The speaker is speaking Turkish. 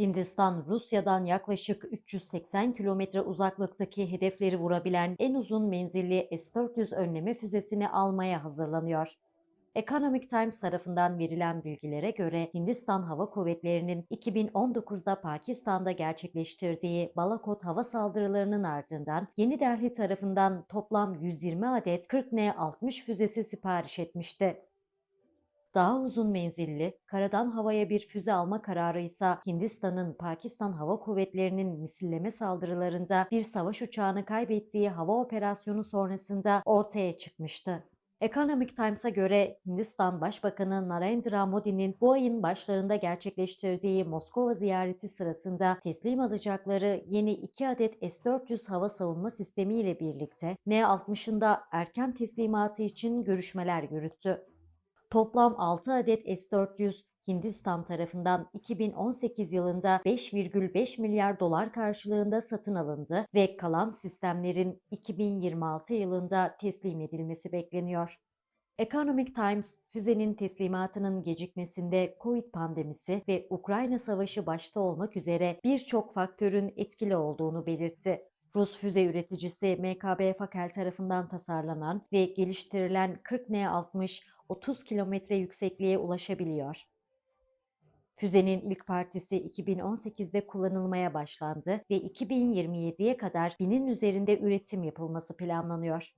Hindistan, Rusya'dan yaklaşık 380 kilometre uzaklıktaki hedefleri vurabilen en uzun menzilli S-400 önleme füzesini almaya hazırlanıyor. Economic Times tarafından verilen bilgilere göre Hindistan Hava Kuvvetleri'nin 2019'da Pakistan'da gerçekleştirdiği Balakot hava saldırılarının ardından Yeni Delhi tarafından toplam 120 adet 40N-60 füzesi sipariş etmişti. Daha uzun menzilli, karadan havaya bir füze alma kararı ise Hindistan'ın Pakistan Hava Kuvvetleri'nin misilleme saldırılarında bir savaş uçağını kaybettiği hava operasyonu sonrasında ortaya çıkmıştı. Economic Times'a göre Hindistan Başbakanı Narendra Modi'nin bu ayın başlarında gerçekleştirdiği Moskova ziyareti sırasında teslim alacakları yeni 2 adet S-400 hava savunma sistemi ile birlikte N-60'ın da erken teslimatı için görüşmeler yürüttü. Toplam 6 adet S-400 Hindistan tarafından 2018 yılında 5,5 milyar dolar karşılığında satın alındı ve kalan sistemlerin 2026 yılında teslim edilmesi bekleniyor. Economic Times, füzenin teslimatının gecikmesinde Covid pandemisi ve Ukrayna savaşı başta olmak üzere birçok faktörün etkili olduğunu belirtti. Rus füze üreticisi MKB Fakel tarafından tasarlanan ve geliştirilen 40N60 30 kilometre yüksekliğe ulaşabiliyor. Füzenin ilk partisi 2018'de kullanılmaya başlandı ve 2027'ye kadar binin üzerinde üretim yapılması planlanıyor.